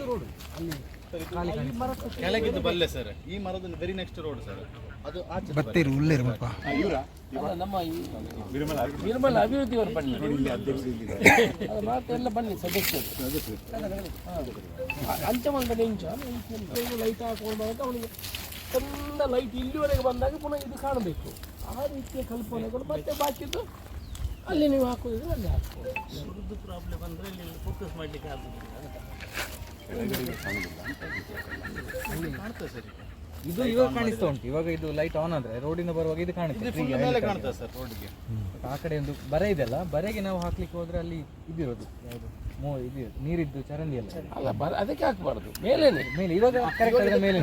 ಇದು ರೋಡ್ ಅಲ್ಲಿ ಕೆಳಗಿದ್ದು ಬಲ್ಲೆ ಸರ್. ಈ ಮರದ ವೆರಿ ನೆಕ್ಸ್ಟ್ ರೋಡ್ ಸರ್. ಅದು ಆಚೆ ಅಲ್ಲ, ನಮ್ಮ ಈ ನಿರ್ಮಲ ಅಭಿವೃದ್ಧಿಯವರು ಬನ್ನಿ. ಅದು ಮಾತ್ರ ಎಲ್ಲ ಬನ್ನಿ ಸದಸ್ಯರು. ಹಾ. ಅಂಚಮಂದಲ್ಲಿ ಇಂಚ. ಲೈಟ್ ಹಾಕೊಂಡು ಅಂತ ಅವನಿಗೆ ಚಂದ ಲೈಟ್ ಇಲ್ಲಿವರೆಗೆ ಬಂದಾಗ ಪುನಃ ಇದು ಕಾಣಬೇಕು. ಆ ರೀತಿಯ ಕಲ್ಪನೆಗಳು ಮತ್ತೆ ಬಾಕಿದ್ದು ಅಲ್ಲಿ ನೀವು ಹಾಕೋದಿದ್ರೆ ಅಲ್ಲಿ ಹಾಕ್ಬೋದು ಇದು ಇವಾಗ ಕಾಣಿಸ್ತಾ ಉಂಟು. ಇವಾಗ ಇದು ಲೈಟ್ ಆನ್ ಆದ್ರೆ ರೋಡಿನ ಬರುವಾಗ ಇದು ಕಾಣುತ್ತೆ. ಮೇಲೆ ಕಾಣ್ತದೆ ಸರ್ ರೋಡ್ಗೆ ಆ ಕಡೆ ಒಂದು ಬರೆ ಇದೆಲ್ಲ ಬರೆಗೆ ನಾವು ಹಾಕ್ಲಿಕ್ಕೆ ಹೋದ್ರೆ ಅಲ್ಲಿ ಇದಿರೋದು. ಯಾವುದು? ಮೋ ಇದು ನೀರಿದ್ದು ಚರಂಡಿ ಎಲ್ಲ ಅಲ್ಲ ಬರ ಅದಕ್ಕೆ ಹಾಕ್ಬಾರ್ದು. ಮೇಲೇನೆ. ಮೇಲೆ ಇವಾಗ ಕರೆಕ್ಟ್ ಆದ್ರೆ ಮೇಲೆ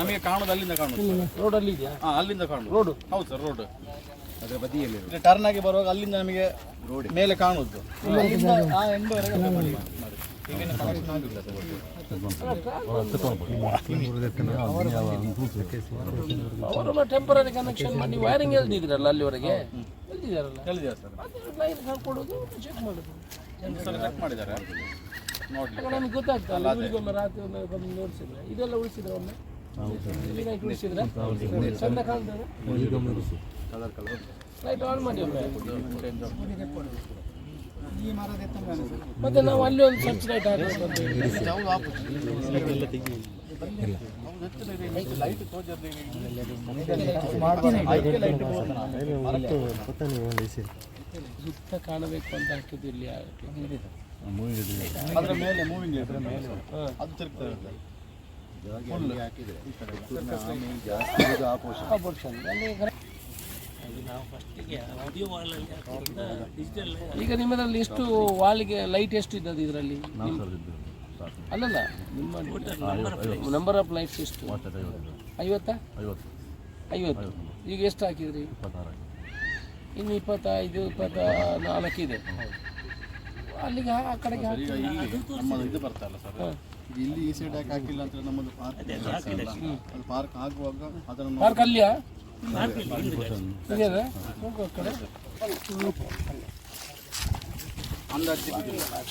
ನಮಗೆ ಕಾಣೋದು ಅಲ್ಲಿಂದ ಕಾಣೋದು. ರೋಡ್ ಇದೆಯಾ ಹಾ ಅಲ್ಲಿಂದ ಕಾಣೋದು. ರೋಡ್ ಹೌದು ಸರ್ ರೋಡ್ ಅದರ ಬದಿಯಲ್ಲಿ ಟರ್ನ್ ಆಗಿ ಬರುವಾಗ ಅಲ್ಲಿಂದ ನಮಗೆ ಮೇಲೆ ಕಾಣುವುದು. ಅಲ್ಲಿಂದ ಆ ಎಂಬವರೆಗೆ ಮಾಡಿ. ಮಾಡಿ. ಈಗಿನ connection ಆಗಿಲ್ಲ ಸರ್ ಅವರೆಲ್ಲ ಟೆಂಪರರಿ ಕನೆಕ್ಷನ್ ಮಾಡಿ ವೈರಿಂಗ್ ಎಲ್ದಿದ್ರಲ್ಲ ಅಲ್ಲಿವರೆಗೆ? ಎಲ್ದಿದಾರಲ್ಲ ಸರ್? ಲೈನ್ ಹಾಕೊಡೋದು ಚೆಕ್ ಮಾಡೋದು ಚೆಕ್ ಮಾಡಿದ್ದಾರೆ. ನೋಡ್ಲಿ ಆಗ ನಮ್ಗೆ ಗೊತ್ತಾಗ್ತಲ್ಲ ಇವರಿಗೊಮ್ಮೆ ರಾತ್ರಿ ಒಂದು ಬಂದು ನೋಡಿಸಿದ್ರೆ ಇದೆಲ್ಲ ಉಳಿಸಿದ್ರೆ ಒಮ್ಮೆ? ಉಳಿಸಿದ್ರೆ? ಚಂದ ಕಾಣ್ತದೆ. ಲೈಟ್ ಆನ್ ಮಾಡಿ ಮತ್ತೆ ನಾವು ಅಲ್ಲಿ ಒಂದು ಸರ್ಚ್ ಲೈಟ್. ಸುತ್ತ ಕಾಣಬೇಕು ಅಂತ ಹಾಕಿದ್ದು ಇಲ್ಲಿ ಅದರ ಮೇಲೆ ಮೂವಿಂಗ್ ಅದರ ಮೇಲೆ. ಅದು ತಿರುಗ್ತದೆ ಆಪೋರ್ಷನ್ ಈಗ ನಿಮ್ಮದ್ರಲ್ಲಿ ಎಷ್ಟು ವಾಲಿಗೆ ಲೈಟ್ ಎಷ್ಟು ಇದ್ದದ್ದು ಇದರಲ್ಲಿ? ಅಲ್ಲಲ್ಲ ನಿಮ್ಮ ನಂಬರ್ ಆಫ್ ಲೈಟ್ಸ್ ಎಷ್ಟು? ಐವತ್ತಾ ಐವತ್ತು. ಈಗ ಎಷ್ಟು ಹಾಕಿದ್ರಿ? ಇನ್ನು ಇಪ್ಪತ್ತೈದು ಇಪ್ಪತ್ತ ನಾಲ್ಕು ಇದೆ ಅಲ್ಲಿಗೆ ಆ ಕಡೆಗೆ ಈಗ ಇಲ್ಲಿ ನಮ್ಮದು ಬರ್ತಲ್ಲ ಸರ್. ಇಲ್ಲಿ ಈ ಸೈಡ್ ಯಾಕೆ ಹಾಕಿಲ್ಲ ಅಂತ ನಮ್ಮದು ಪಾರ್ಕ್ ಆಗುವಾಗ ಅದನ್ನು ಪಾರ್ಕ್ ಅಲ್ಲಿಯಾ? ಆ ಕಡೆ ಅಂದಾಜು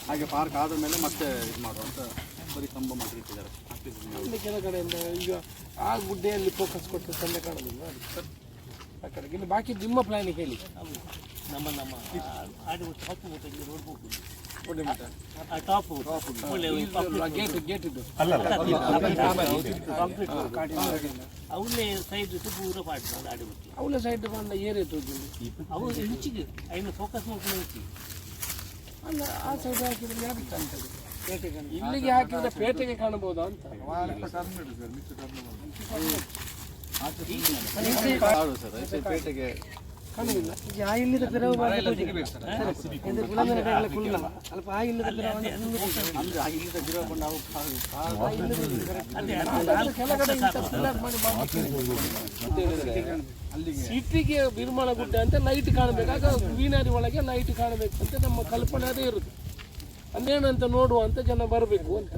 ಹಾಗೆ ಪಾರ್ಕ್ ಆದ ಮೇಲೆ ಮತ್ತೆ ಇದು ಮಾಡುವಂತ ಬರೀ ಕಂಬ ಮಾಡಿ ಇಟ್ಟಿದ್ದಾರೆ ಇಲ್ಲಿ ಕೆಲ ಕಡೆಯಿಂದ ಈಗ ಆ ಗುಡ್ಡೆಯಲ್ಲಿ ಫೋಕಸ್ ಕೊಟ್ಟು ಚಂದ ಕಾಣೋದಿಲ್ಲ ಆ ಕಡೆಗೆ ಇನ್ನು ಬಾಕಿ ನಿಮ್ಮ ಪ್ಲಾನಿಗೆ ಹೇಳಿ ನಮ್ಮ ನಮ್ಮ ಟಾಪ್ ರೋಡ್ ಹೋಗುದು ಒಳ್ಳೆ ಮಟ್ಟ ಆ ಟಾಪ್ ಗೇಟ್ ಗೇಟ್ ಇದ್ದು ಅವನ್ನೇ ಸೈಡ್ ಪೂರ ಪಾಟ್ ಆಡಿ ಬಿಟ್ಟು ಅವಳ ಸೈಡ್ ಬಂದ ಏರಿಯಾ ತೋಜುಂಡು ಅವು ಇಂಚಿಗೆ ಐನು ಫೋಕಸ್ ಮಾಡ್ಕೊಂಡು ಇಂಚಿ ಅಲ್ಲ ಆ ಸೈಡ್ ಹಾಕಿದ್ರೆ ಯಾಕೆ ಕಾಣ್ತದೆ? ಇಲ್ಲಿಗೆ ಹಾಕಿದ್ರೆ ಪೇಟೆಗೆ ಕಾಣಬಹುದಾ ಅಂತ. ಕಾಡು ಈ ಆ ಇಲ್ಲಿಂದ ಅಲ್ಲಿಗೆ. ಸಿಟಿಗೆ ನಿರ್ಮಾಣ ಗುಡ್ಡ ಅಂತ ಲೈಟ್ ಕಾಣಬೇಕಾಗ ಗ್ರೀನರಿ ಒಳಗೆ ಲೈಟ್ ಕಾಣಬೇಕು ಅಂತ ನಮ್ಮ ಕಲ್ಪನೆ ಅದೇ ಇರುತ್ತೆ ಅಲ್ಲೇನಂತ ನೋಡುವ ಅಂತ ಜನ ಬರಬೇಕು ಅಂತ.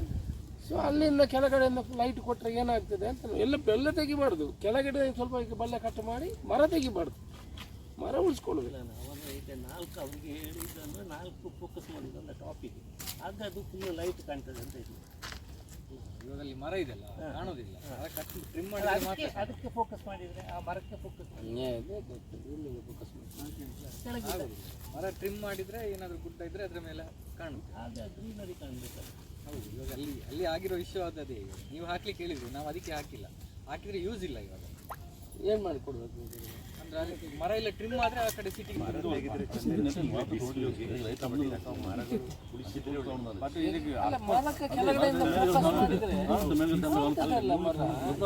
ಸೊ ಅಲ್ಲಿಂದ ಕೆಳಗಡೆಯಿಂದ ಲೈಟ್ ಕೊಟ್ಟರೆ ಏನಾಗ್ತದೆ ಅಂತ ಎಲ್ಲ ಬೆಲ್ಲ ತೆಗಿಬಾರ್ದು. ಕೆಳಗಡೆ ಸ್ವಲ್ಪ ಬಲ್ಲೆ ಕಟ್ ಮಾಡಿ ಮರ ತೆಗಿಬಾರ್ದು. ಮರ ಉಳಿಸ್ಕೊಳ್ಳೋದಿಲ್ಲ ಅವನು ಈಗ ನಾಲ್ಕು ಅವರಿಗೆ ಹೇಳಿದಂದ್ರೆ ನಾಲ್ಕು ಫೋಕಸ್ ಮಾಡಿದ್ದು ಒಂದು ಟಾಪಿಕ್ ಆಗ ಅದು ಫುಲ್ ಲೈಟ್ ಕಾಣ್ತದೆ ಅಂತ ಇದು ಇವಾಗ ಅಲ್ಲಿ ಮರ ಇದೆಲ್ಲ ಕಾಣೋದಿಲ್ಲ. ಕಟ್ ಟ್ರಿಮ್ ಮಾಡಿ ಅದಕ್ಕೆ ಅದಕ್ಕೆ ಫೋಕಸ್ ಮಾಡಿದರೆ ಆ ಮರಕ್ಕೆ ಫೋಕಸ್ ಮಾಡಿ. ಮರ ಟ್ರಿಮ್ ಮಾಡಿದ್ರೆ ಏನಾದ್ರು ಗುಡ್ಡ ಇದ್ರೆ ಅದ್ರ ಮೇಲೆ ಕಾಣುತ್ತೆ ಆಗ ಗ್ರೀನರಿ ಕಾಣಬೇಕಲ್ಲ ಹೌದು ಇವಾಗ ಅಲ್ಲಿ ಅಲ್ಲಿ ಆಗಿರೋ ವಿಷಯ ಅದೇ ಈಗ. ನೀವು ಹಾಕ್ಲಿಕ್ಕೆ ಹೇಳಿದ್ರಿ ನಾವು ಅದಕ್ಕೆ ಹಾಕಿಲ್ಲ. ಹಾಕಿದ್ರೆ ಯೂಸ್ ಇಲ್ಲ ಇವಾಗ. ಏನು ಮಾಡಿ ಕೊಡಬೇಕು? ಅಂದ್ರೆ ಅದಕ್ಕೆ ಮರ ಇಲ್ಲ ಟ್ರಿಮ್ ಆದ್ರೆ ಆ ಕಡೆ.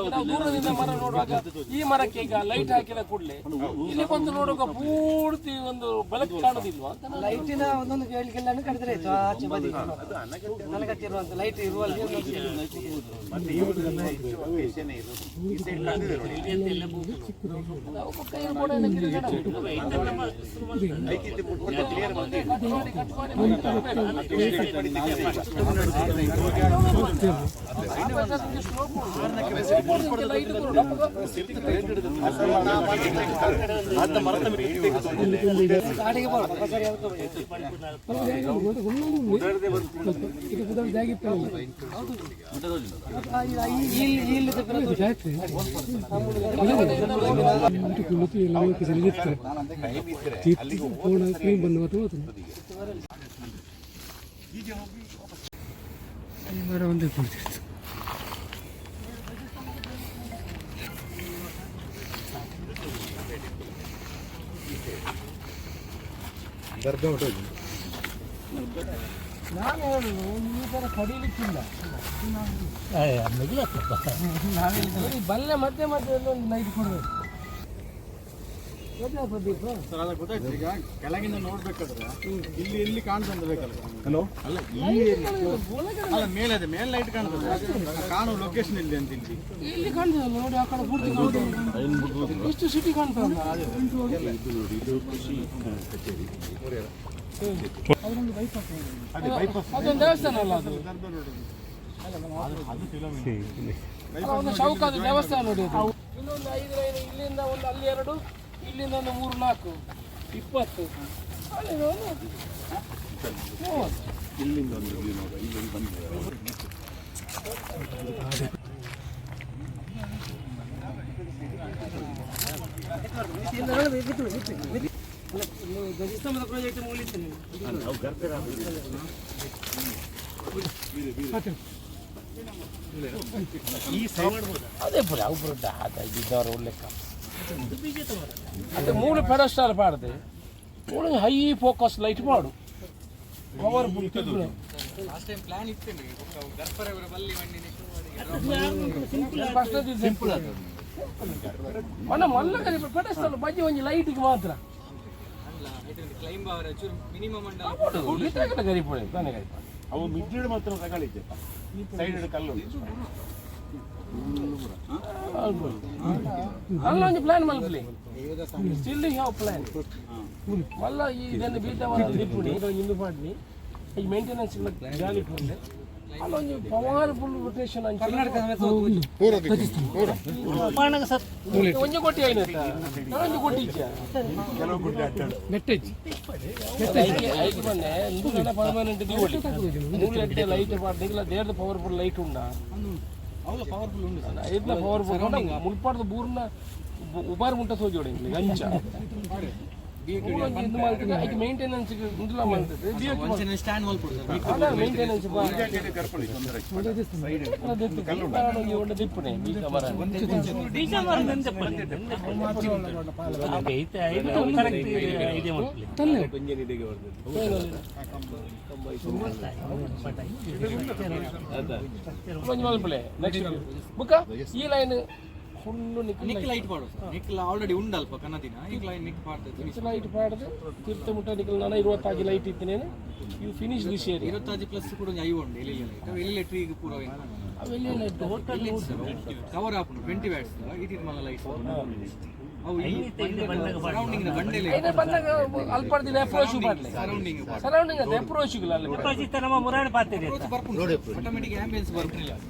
ನಾವು ದೂರದಿಂದ ಮರ ನೋಡುವಾಗ ಈ ಮರಕ್ಕೆ ಈಗ ಲೈಟ್ ಹಾಕಿದ ಕೂಡಲೇ. ಇಲ್ಲಿ ಬಂದು ನೋಡುವಾಗ ಪೂರ್ತಿ ಒಂದು ಬೆಳಕು ಕಾಣುದಿಲ್ವಾ? ಲೈಟಿನ ಒಂದೊಂದು ಕೇಳಿಕೆಲ್ಲ ಕಡಿದ್ರೆ ಆಯ್ತು ಆಚೆ ಬದಿ. ನನಗತ್ತಿರುವಂತ ಲೈಟ್ ಇರುವಲ್ಲಿ. ಕೈ ಕುಲತಿ ಗಾಡಿಗೆ ಬೋಡ ಸರಿ ಅದಕ್ಕೆ ಇಲ್ಲಿ ನಾನು ಹೇಳುದು ಈ ಥರ ಕಡಿಲಿಕ್ಕಿಲ್ಲ ಬರೀ ಬಲ್ಲೆ ಮಧ್ಯೆ ಮಧ್ಯೆ ಒಂದು ಲೈಟ್ ಕೊಡಬೇಕು ಸರ್ ಅಲ್ಲ ಗೊತ್ತಾಯ್ತು. ಈಗ ಕೆಳಗಿಂದ ನೋಡ್ಬೇಕಾದ್ರೆ ಇಲ್ಲಿ ಹಲೋ ಅಲ್ಲ ಈ ಅಲ್ಲ ಮೇಲೆ ಅದೇ ಮೇಲೆ ಲೈಟ್ ಕಾಣ್ತದೆ. ಕಾಣುವ ಲೊಕೇಶನ್ ಇಲ್ಲಿ ಅಂತ ಇಲ್ಲಿ. ನೋಡಿ ಆ ಕಡೆ ಪೂರ್ತಿ ಕಾಣ್ತದೆ ಎಷ್ಟು ಸಿಟಿ ಕಾಣ್ತದಲ್ಲ ಅದೊಂದು ದೇವಸ್ಥಾನ ಅಲ್ಲ ಅದು? ಅಲ್ಲ, ಒಂದು ಚೌಕಾದ ದೇವಸ್ಥಾನ ನೋಡಿ ಇನ್ನೊಂದು ಐದು ಲೈನ್ ಇಲ್ಲಿಂದ ಒಂದು ಅಲ್ಲಿ ಎರಡು. ಇಲ್ಲಿಂದ ಒಂದು ಮೂರು ನಾಲ್ಕು ಇಪ್ಪತ್ತು ಇಲ್ಲಿಂದ ಒಂದು ಮೂವತ್ತು ಧ್ವಜಸ್ತಂಭದ ಪ್ರಾಜೆಕ್ಟ್ ಮುಗಿಲಿದ್ದೇನೆ ಅದೇ ಪುರ ಅವು ಪುರ ಇದ್ದವರು ಲೆಕ್ಕ ಅದೇ ಮೂರು ಪೆಡಸ್ಟಾಲ್ ಪಾಡ್ದೆ ಮೂಳು ಹೈ ಫೋಕಸ್ ಲೈಟ್ ಮಾಡು ಪವರ್ ಲಾಸ್ಟ್ ಟೈಮ್ ಪ್ಲಾನ್ ಇತ್ತೇನೆ ಗರ್ಪರ ಬಲ್ಲಿ ಮಣ್ಣಿ ಸಿಂಪಲ್ ಮನ ಮಲ್ಲ ಕರಿ ಪೆಡಸ್ಟಾಲ್ ಬಜ್ಜಿ ಒಂಜಿ ಲೈಟಿಗೆ ಮಾತ್ರ ಅಲ್ಲ ಕ್ಲೈಂಬ್ ಅವರ ಚೂರು ಮಿನಿಮಮ್ ಅಂಡ ಗರಿ ಪಡೆ ತಾನೇ ಗರಿ ಪಡೆ ಅವು ಮಿಡ್ಜಿಡ್ ಮಾತ್ರ ತಗೊಳ್ಳಿದ್ದೆ ಸೈಡ್ ಕಲ್ಲು ಅಲ್ಲ ಒಂದು ಪ್ಲಾನ್ ಮಲ್ಪಲಿ ಸ್ಟಿಲ್ ಯಾವ ಪ್ಲಾನ್ ಮಲ್ಲ ಈ ಇದನ್ನು ಬೀಟ ದಿಪ್ಪುಡಿ ಇಂದು ಪಾಡ್ನಿ ಈ ಮೇಂಟೆನೆನ್ಸ್ ಜಾಲಿ ಪುಂಡೆ ಅಲ್ಲ ಒಂದು ಪವರ್ಫುಲ್ ರೊಟೇಷನ್ ಕರ್ನಾಟಕ ಒಂಜಿ ಕೊಟ್ಟಿ ಆಯ್ನತ್ತ ಒಂಜಿ ಕೊಟ್ಟಿ ಇಚ್ಚ ಕೆಲವು ಗುಡ್ಡೆ ಅಡ್ಡಾಡು ಐದು ಬಂದೆ ಇಂದು ನನ್ನ ಪರ್ಮನೆಂಟ್ ದಿವಳಿ ಮೂರು ಗಂಟೆ ಲೈಟ್ ಪಾಡ್ದಿಲ್ಲ ದೇವ್ರದ ಪವರ್ಫುಲ್ ಲೈಟ್ ಉಂಡ ಅವು ಪವರ್ಫುಲ್ ಉಂಟು ಸರ್ ಐದ್ನ ಪವರ್ಫುಲ್ ಮುಲ್ಪಾಡ್ದು ಬೂರ್ನ ಉಪಾರ್ ಮುಂಟ ಸೋಜೋಡಿ ಗಂಚ ಇದು ಮಾಡ್ತದೆ ಐಕೆ Maintenance ಇಂದುಲ ಮಾಡ್ತದೆ ಮೇಂಟೆನೆನ್ಸ್ ಮಲ್ಪಲೆ ನೆಕ್ಸ್ಟ್ ಬುಕ್ಕ ಈ ಲೈನ್ ಫುಲ್ಲು ನಿಕ್ ಲೈಟ್ ಪಾಡು ನಿಕ್ಲ ಆಲ್ರೆಡಿ ಉಂಡಲ್ಪ ಕನ್ನದಿನ. ಈಗ ಲೈನ್ ನಿಕ್ ಪಾಡ್ತದೆ ಲೈಟ್ ಪಾಡ್ದು ತೀರ್ಥ ಮುಟ್ಟ ನಿಕ್ಲ ನಾನು ಇರುವತ್ತಾಗಿ ಲೈಟ್ ಇದ್ದೇನೆ. ಯು ಫಿನಿಶ್ ದಿಸ್ ಇಯರ್ ಇರುತ್ತಾಜಿ ಪ್ಲಸ್ ಕೂಡ ಒಂದು ಐ ಉಂಡು ಎಲ್ಲಿ ಲೈಟ್ ಎಲ್ಲಿ ಟ್ರೀಗ್ ಪೂರ ಅವೆಲ್ಲ ಕವರ್ ಆಪುಂಡು ಟ್ವೆಂಟಿ ವ್ಯಾಟ್ಸ್ ಇಟಿಟ್ ಮಲ್ಲ ಲೈಟ್ ಅಪ್ರೋಚ್ ಮಾಡಲಿ ಸರೌಂಡಿಂಗ್ ಸರೌಂಡಿಂಗ್ ಅದು ಅಪ್ರೋಚ್ ನಮ್ಮ ಮುರಾಣಿ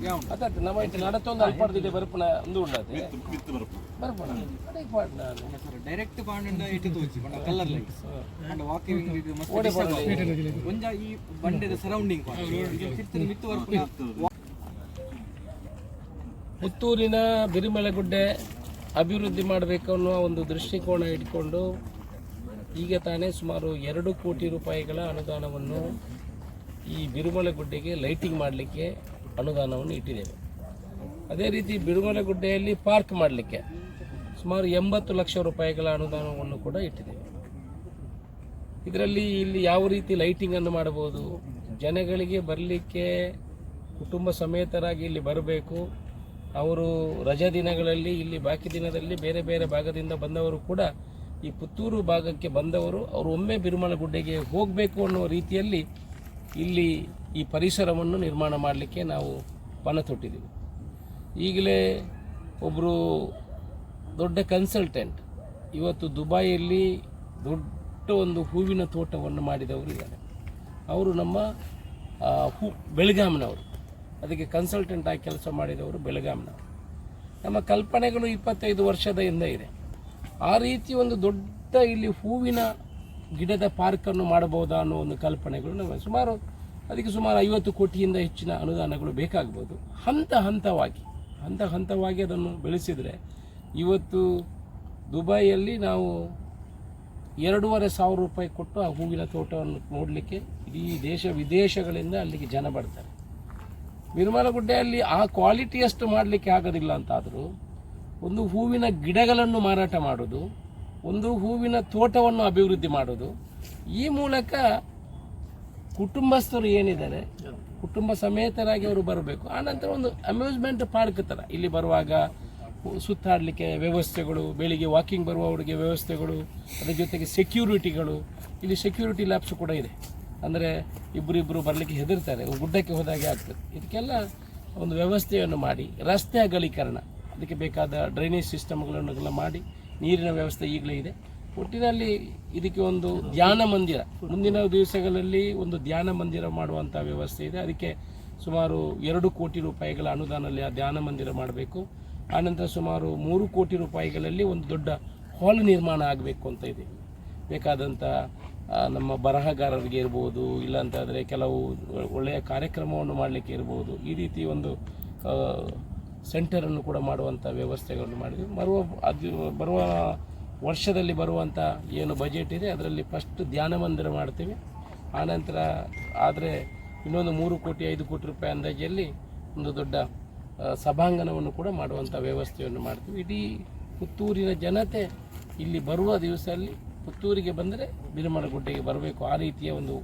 ಯಾವ ಅದಾಯ್ತು ನಮ್ಮ ಒಂದು ಉಂಡದೆ ಬರ್ಪುಣ ಪಾಡ್ ನಾನು. ಡೈರೆಕ್ಟ್ ಪಾಂಡ ಇಟ್ಟು ತೋಚಿ ಬಂಡ ಕಲರ್ ಲೈಟ್ಸ್ ಅಂಡ್ ವಾಕಿಂಗ್ ಇದು ಮಸ್ತ್ ಒಂಜ ಈ ಬಂಡೆದ ಸರೌಂಡಿಂಗ್ ತಿರ್ತಿನ ಮಿತ್ತು ವರ್ಪುನ ಪುತ್ತೂರಿನ ಬಿರಿಮಲೆಗುಡ್ಡೆ ಅಭಿವೃದ್ಧಿ ಮಾಡಬೇಕು ಅನ್ನೋ ಒಂದು ದೃಷ್ಟಿಕೋನ ಇಟ್ಕೊಂಡು ಈಗ ತಾನೇ ಸುಮಾರು ಎರಡು ಕೋಟಿ ರೂಪಾಯಿಗಳ ಅನುದಾನವನ್ನು ಈ ಬಿರುಮಲೆಗುಡ್ಡೆಗೆ ಲೈಟಿಂಗ್ ಮಾಡಲಿಕ್ಕೆ ಅನುದಾನವನ್ನು ಇಟ್ಟಿದ್ದೇವೆ. ಅದೇ ರೀತಿ ಬಿರುಮಲೆಗುಡ್ಡೆಯಲ್ಲಿ ಪಾರ್ಕ್ ಮಾಡಲಿಕ್ಕೆ ಸುಮಾರು ಎಂಬತ್ತು ಲಕ್ಷ ರೂಪಾಯಿಗಳ ಅನುದಾನವನ್ನು ಕೂಡ ಇಟ್ಟಿದ್ದೇವೆ. ಇದರಲ್ಲಿ ಇಲ್ಲಿ ಯಾವ ರೀತಿ ಲೈಟಿಂಗನ್ನು ಮಾಡಬಹುದು? ಜನಗಳಿಗೆ ಬರಲಿಕ್ಕೆ ಕುಟುಂಬ ಸಮೇತರಾಗಿ ಇಲ್ಲಿ ಬರಬೇಕು. ಅವರು ರಜಾ ದಿನಗಳಲ್ಲಿ ಇಲ್ಲಿ ಬಾಕಿ ದಿನದಲ್ಲಿ ಬೇರೆ ಬೇರೆ ಭಾಗದಿಂದ ಬಂದವರು ಕೂಡ ಈ ಪುತ್ತೂರು ಭಾಗಕ್ಕೆ ಬಂದವರು. ಅವರು ಒಮ್ಮೆ ಬಿರುಮಲಗುಡ್ಡೆಗೆ ಹೋಗಬೇಕು ಅನ್ನೋ ರೀತಿಯಲ್ಲಿ ಇಲ್ಲಿ ಈ ಪರಿಸರವನ್ನು ನಿರ್ಮಾಣ ಮಾಡಲಿಕ್ಕೆ ನಾವು ಪಣ ತೊಟ್ಟಿದ್ದೀವಿ. ಈಗಲೇ ಒಬ್ಬರು ದೊಡ್ಡ ಕನ್ಸಲ್ಟೆಂಟ್ ಇವತ್ತು ದುಬೈಯಲ್ಲಿ ದೊಡ್ಡ ಒಂದು ಹೂವಿನ ತೋಟವನ್ನು ಮಾಡಿದವರು ಇದ್ದಾರೆ ಅವರು ನಮ್ಮ ಹೂ, ಬೆಳಗಾಂನವರು. ಅದಕ್ಕೆ ಕನ್ಸಲ್ಟೆಂಟ್ ಆಗಿ ಕೆಲಸ ಮಾಡಿದವರು ಬೆಳಗಾಂನವರು ನಮ್ಮ ಕಲ್ಪನೆಗಳು ಇಪ್ಪತ್ತೈದು ವರ್ಷದ ಹಿಂದೆ ಇದೆ. ಆ ರೀತಿ ಒಂದು ದೊಡ್ಡ ಇಲ್ಲಿ ಹೂವಿನ ಗಿಡದ ಪಾರ್ಕನ್ನು ಮಾಡಬಹುದಾ ಅನ್ನೋ ಒಂದು ಕಲ್ಪನೆಗಳು ನಮಗೆ ಸುಮಾರು, ಅದಕ್ಕೆ ಸುಮಾರು ಐವತ್ತು ಕೋಟಿಯಿಂದ ಹೆಚ್ಚಿನ ಅನುದಾನಗಳು ಬೇಕಾಗ್ಬೋದು. ಹಂತ ಹಂತವಾಗಿ ಹಂತ ಹಂತವಾಗಿ ಅದನ್ನು ಬೆಳೆಸಿದರೆ ಇವತ್ತು ದುಬೈಯಲ್ಲಿ ನಾವು ಎರಡೂವರೆ ಸಾವಿರ ರೂಪಾಯಿ ಕೊಟ್ಟು ಆ ಹೂವಿನ ತೋಟವನ್ನು ನೋಡಲಿಕ್ಕೆ ಇಡೀ ದೇಶ ವಿದೇಶಗಳಿಂದ ಅಲ್ಲಿಗೆ ಜನ ಬರ್ತಾರೆ. ವಿರಮಲಗುಡ್ಡೆಯಲ್ಲಿ ಆ ಕ್ವಾಲಿಟಿಯಷ್ಟು ಮಾಡಲಿಕ್ಕೆ ಆಗೋದಿಲ್ಲ ಅಂತಾದರೂ ಒಂದು ಹೂವಿನ ಗಿಡಗಳನ್ನು ಮಾರಾಟ ಮಾಡೋದು, ಒಂದು ಹೂವಿನ ತೋಟವನ್ನು ಅಭಿವೃದ್ಧಿ ಮಾಡೋದು. ಈ ಮೂಲಕ ಕುಟುಂಬಸ್ಥರು ಏನಿದ್ದಾರೆ, ಕುಟುಂಬ ಸಮೇತರಾಗಿ ಅವರು ಬರಬೇಕು. ಆನಂತರ ಒಂದು ಅಮ್ಯೂಸ್ಮೆಂಟ್ ಪಾರ್ಕ್ ಥರ ಇಲ್ಲಿ ಬರುವಾಗ ಸುತ್ತಾಡಲಿಕ್ಕೆ ವ್ಯವಸ್ಥೆಗಳು, ಬೆಳಿಗ್ಗೆ ವಾಕಿಂಗ್ ಬರುವವರಿಗೆ ವ್ಯವಸ್ಥೆಗಳು, ಅದರ ಜೊತೆಗೆ ಸೆಕ್ಯೂರಿಟಿಗಳು ಇಲ್ಲಿ ಸೆಕ್ಯೂರಿಟಿ ಲ್ಯಾಬ್ಸ್ ಕೂಡ ಇದೆ. ಅಂದರೆ ಇಬ್ಬರಿಬ್ಬರು ಬರಲಿಕ್ಕೆ ಹೆದರ್ತಾರೆ ಗುಡ್ಡಕ್ಕೆ ಹೋದಾಗೆ ಆಗ್ತದೆ. ಇದಕ್ಕೆಲ್ಲ ಒಂದು ವ್ಯವಸ್ಥೆಯನ್ನು ಮಾಡಿ, ರಸ್ತೆ ಅಗಲೀಕರಣ. ಅದಕ್ಕೆ ಬೇಕಾದ ಡ್ರೈನೇಜ್ ಸಿಸ್ಟಮ್ಗಳನ್ನೆಲ್ಲ ಮಾಡಿ, ನೀರಿನ ವ್ಯವಸ್ಥೆ ಈಗಲೇ ಇದೆ. ಒಟ್ಟಿನಲ್ಲಿ ಇದಕ್ಕೆ ಒಂದು ಧ್ಯಾನ ಮಂದಿರ. ಮುಂದಿನ ದಿವಸಗಳಲ್ಲಿ ಒಂದು ಧ್ಯಾನ ಮಂದಿರ ಮಾಡುವಂಥ ವ್ಯವಸ್ಥೆ ಇದೆ. ಅದಕ್ಕೆ ಸುಮಾರು ಎರಡು ಕೋಟಿ ರೂಪಾಯಿಗಳ ಅನುದಾನದಲ್ಲಿ ಆ ಧ್ಯಾನ ಮಂದಿರ ಮಾಡಬೇಕು. ಆನಂತರ ಸುಮಾರು ಮೂರು ಕೋಟಿ ರೂಪಾಯಿಗಳಲ್ಲಿ ಒಂದು ದೊಡ್ಡ ಹಾಲ್ ನಿರ್ಮಾಣ ಆಗಬೇಕು ಅಂತ ಇದೆ. ಬೇಕಾದಂಥ ನಮ್ಮ ಬರಹಗಾರರಿಗೆ ಇರ್ಬೋದು, ಇಲ್ಲಾಂತಾದರೆ ಕೆಲವು ಒಳ್ಳೆಯ ಕಾರ್ಯಕ್ರಮವನ್ನು ಮಾಡಲಿಕ್ಕೆ ಇರ್ಬೋದು, ಈ ರೀತಿ ಒಂದು ಸೆಂಟರನ್ನು ಕೂಡ ಮಾಡುವಂಥ ವ್ಯವಸ್ಥೆಗಳನ್ನು ಮಾಡಿದ್ವಿ. ಬರುವ, ಅದು ಬರುವ ವರ್ಷದಲ್ಲಿ ಬರುವಂಥ ಏನು ಬಜೆಟ್ ಇದೆ, ಅದರಲ್ಲಿ ಫಸ್ಟ್ ಧ್ಯಾನ ಮಂದಿರ ಮಾಡ್ತೀವಿ. ಆನಂತರ ಆದರೆ ಇನ್ನೊಂದು ಮೂರು ಕೋಟಿ, ಐದು ಕೋಟಿ ರೂಪಾಯಿ ಅಂದಾಜಲ್ಲಿ ಒಂದು ದೊಡ್ಡ ಸಭಾಂಗಣವನ್ನು ಕೂಡ ಮಾಡುವಂಥ ವ್ಯವಸ್ಥೆಯನ್ನು ಮಾಡ್ತೀವಿ. ಇಡೀ ಪುತ್ತೂರಿನ ಜನತೆ ಇಲ್ಲಿ ಬರುವ ದಿವಸದಲ್ಲಿ ಪುತ್ತೂರಿಗೆ ಬಂದರೆ ಬಿರುಮಲಗುಡ್ಡೆಗೆ ಬರಬೇಕು. ಆ ರೀತಿಯ ಒಂದು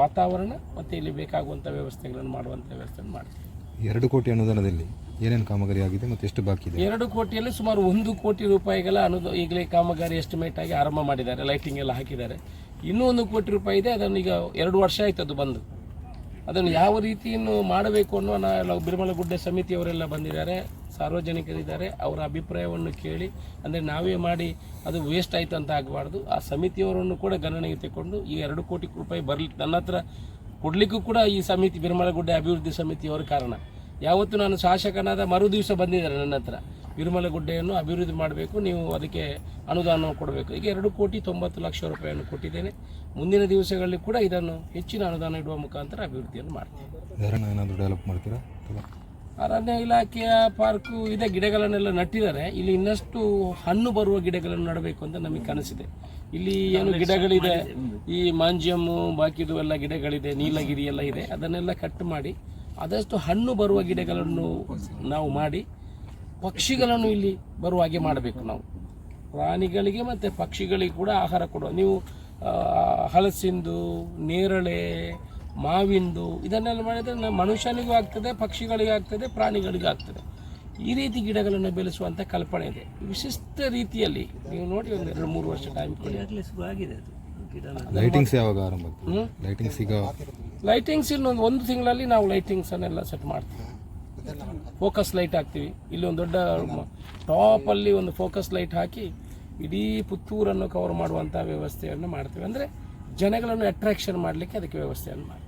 ವಾತಾವರಣ ಮತ್ತು ಇಲ್ಲಿ ಬೇಕಾಗುವಂಥ ವ್ಯವಸ್ಥೆಗಳನ್ನು ಮಾಡುವಂಥ ವ್ಯವಸ್ಥೆಯನ್ನು ಮಾಡ್ತೀವಿ. ಎರಡು ಕೋಟಿ ಅನುದಾನದಲ್ಲಿ ಏನೇನು ಕಾಮಗಾರಿ ಆಗಿದೆ ಮತ್ತು ಎಷ್ಟು ಬಾಕಿ ಇದೆ? ಎರಡು ಕೋಟಿಯಲ್ಲಿ ಸುಮಾರು ಒಂದು ಕೋಟಿ ರೂಪಾಯಿಗಳ ಅನುದಾನ ಈಗಲೇ ಕಾಮಗಾರಿ ಎಸ್ಟಿಮೇಟ್ ಆಗಿ ಆರಂಭ ಮಾಡಿದ್ದಾರೆ. ಲೈಟಿಂಗ್ ಎಲ್ಲ ಹಾಕಿದ್ದಾರೆ. ಇನ್ನೂ ಒಂದು ಕೋಟಿ ರೂಪಾಯಿ ಇದೆ. ಅದನ್ನು ಈಗ ಎರಡು ವರ್ಷ ಆಯ್ತು ಅದು ಬಂದು. ಅದನ್ನು ಯಾವ ರೀತಿಯನ್ನು ಮಾಡಬೇಕು ಅನ್ನೋ ನಾವು ಬಿರುಮಲಗುಡ್ಡೆ ಸಮಿತಿಯವರೆಲ್ಲ ಬಂದಿದ್ದಾರೆ, ಸಾರ್ವಜನಿಕರಿದ್ದಾರೆ, ಅವರ ಅಭಿಪ್ರಾಯವನ್ನು ಕೇಳಿ, ಅಂದರೆ ನಾವೇ ಮಾಡಿ ಅದು ವೇಸ್ಟ್ ಆಯಿತು ಅಂತ ಆಗಬಾರ್ದು. ಆ ಸಮಿತಿಯವರನ್ನು ಕೂಡ ಗಣನೆಗೆ ತಗೊಂಡು ಈ ಎರಡು ಕೋಟಿ ರೂಪಾಯಿ ಬರಲಿ ನನ್ನ ಹತ್ರ ಕೊಡಲಿಕ್ಕೂ ಕೂಡ ಈ ಸಮಿತಿ ಬಿರುಮಲಗುಡ್ಡೆ ಅಭಿವೃದ್ಧಿ ಸಮಿತಿಯವರ ಕಾರಣ. ಯಾವತ್ತು ನಾನು ಶಾಸಕನಾದ ಮರು ದಿವಸ ಬಂದಿದ್ದಾರೆ ನನ್ನ ಹತ್ರ. ಬಿರುಮಲಗುಡ್ಡೆಯನ್ನು ಅಭಿವೃದ್ಧಿ ಮಾಡಬೇಕು. ನೀವು ಅದಕ್ಕೆ ಅನುದಾನ ಕೊಡಬೇಕು. ಈಗ ಎರಡು ಕೋಟಿ ತೊಂಬತ್ತು ಲಕ್ಷ ರೂಪಾಯಿಯನ್ನು ಕೊಟ್ಟಿದ್ದೇನೆ. ಮುಂದಿನ ದಿವಸಗಳಲ್ಲಿ ಕೂಡ ಇದನ್ನು ಹೆಚ್ಚಿನ ಅನುದಾನ ಇಡುವ ಮುಖಾಂತರ ಅಭಿವೃದ್ಧಿಯನ್ನು ಮಾಡ್ತೀವಿ ಡೆವಲಪ್ ಮಾಡ್ತೀರಾ? ಅರಣ್ಯ ಇಲಾಖೆಯ ಪಾರ್ಕು ಇದೆ ಗಿಡಗಳನ್ನೆಲ್ಲ ನಟ್ಟಿದ್ದಾರೆ. ಇಲ್ಲಿ ಇನ್ನಷ್ಟು ಹಣ್ಣು ಬರುವ ಗಿಡಗಳನ್ನು ನೆಡಬೇಕು ಅಂತ ನಮಗೆ ಕನಸಿದೆ ಇಲ್ಲಿ ಏನು ಗಿಡಗಳಿದೆ ಈ ಮಾಂಜಿಯಮ್ಮು ಬಾಕಿದು ಎಲ್ಲ ಗಿಡಗಳಿದೆ ನೀಲಗಿರಿ ಎಲ್ಲ ಇದೆ. ಅದನ್ನೆಲ್ಲ ಕಟ್ ಮಾಡಿ ಆದಷ್ಟು ಹಣ್ಣು ಬರುವ ಗಿಡಗಳನ್ನು ನಾವು ಮಾಡಿ ಪಕ್ಷಿಗಳನ್ನು ಇಲ್ಲಿ ಬರುವ ಹಾಗೆ ಮಾಡಬೇಕು ನಾವು. ಪ್ರಾಣಿಗಳಿಗೆ ಮತ್ತು ಪಕ್ಷಿಗಳಿಗೆ ಕೂಡ ಆಹಾರ ಕೊಡುವ. ನೀವು ಹಲಸಿಂದು ನೇರಳೆ ಮಾವಿಂದು ಇದನ್ನೆಲ್ಲ ಮಾಡಿದರೆ ನಮ್ಮ ಮನುಷ್ಯನಿಗೂ ಆಗ್ತದೆ ಪಕ್ಷಿಗಳಿಗೂ ಆಗ್ತದೆ ಪ್ರಾಣಿಗಳಿಗೂ ಆಗ್ತದೆ. ಈ ರೀತಿ ಗಿಡಗಳನ್ನು ಬೆಳೆಸುವಂಥ ಕಲ್ಪನೆ ಇದೆ. ವಿಶಿಷ್ಟ ರೀತಿಯಲ್ಲಿ ನೀವು ನೋಡಿ ಒಂದು ಎರಡು ಮೂರು ವರ್ಷ ಟೈಮ್ ಆಗಿದೆ ಲೈಟಿಂಗ್ಸ್ ಯಾವಾಗ ಲೈಟಿಂಗ್ಸ್ ಈಗ ಲೈಟಿಂಗ್ಸ್ ಇನ್ನೊಂದು ಒಂದು ತಿಂಗಳಲ್ಲಿ ನಾವು ಲೈಟಿಂಗ್ಸನ್ನೆಲ್ಲ ಸೆಟ್ ಮಾಡ್ತೀವಿ. ಫೋಕಸ್ ಲೈಟ್ ಹಾಕ್ತೀವಿ. ಇಲ್ಲಿ ಒಂದು ದೊಡ್ಡ ಟಾಪಲ್ಲಿ ಒಂದು ಫೋಕಸ್ ಲೈಟ್ ಹಾಕಿ ಇಡೀ ಪುತ್ತೂರನ್ನು ಕವರ್ ಮಾಡುವಂಥ ವ್ಯವಸ್ಥೆಯನ್ನು ಮಾಡ್ತೀವಿ. ಅಂದರೆ ಜನಗಳನ್ನು ಅಟ್ರಾಕ್ಷನ್ ಮಾಡಲಿಕ್ಕೆ ಅದಕ್ಕೆ ವ್ಯವಸ್ಥೆಯನ್ನು ಮಾಡ್ತೀವಿ.